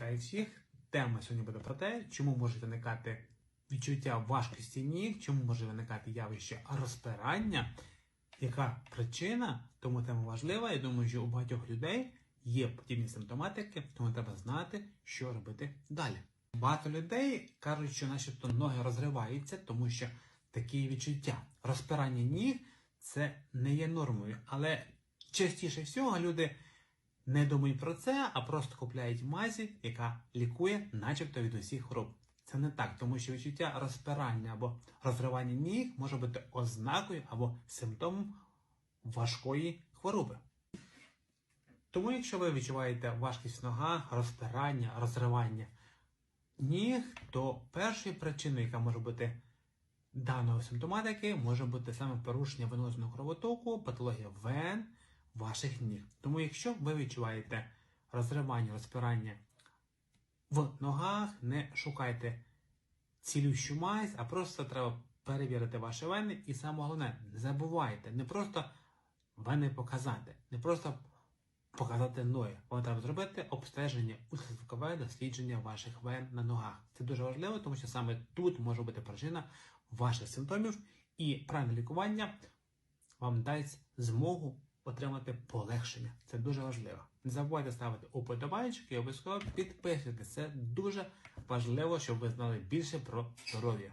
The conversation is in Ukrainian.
Вітаю всіх! Тема сьогодні буде про те, чому може виникати відчуття важкості ніг, чому може виникати явище розпирання, яка причина, тому тема важлива. Я думаю, що у багатьох людей є подібні симптоматики, тому треба знати, що робити далі. Багато людей кажуть, що начебто ноги розриваються, тому що такі відчуття розпирання ніг це не є нормою, але частіше всього люди не думають про це, а просто купляють мазі, яка лікує, начебто від усіх хвороб. Це не так, тому що відчуття розпирання або розривання ніг може бути ознакою або симптомом важкої хвороби. Тому, якщо ви відчуваєте важкість в ногах, розпирання, розривання ніг, то першою причиною, яка може бути даної симптоматики, може бути саме порушення венозного кровотоку, патологія вен ваших ніг. Тому, якщо ви відчуваєте розривання, розпирання в ногах, не шукайте цілющу мазь, а просто треба перевірити ваші вени. І саме головне, не забувайте, не просто вени показати, не просто показати ноги. Вам треба зробити обстеження ультразвукове дослідження ваших вен на ногах. Це дуже важливо, тому що саме тут може бути причина ваших симптомів, і правильне лікування вам дасть змогу отримати полегшення. Це дуже важливо. Не забувайте ставити уподобайки і обов'язково підписуйтесь. Це дуже важливо, щоб ви знали більше про здоров'я.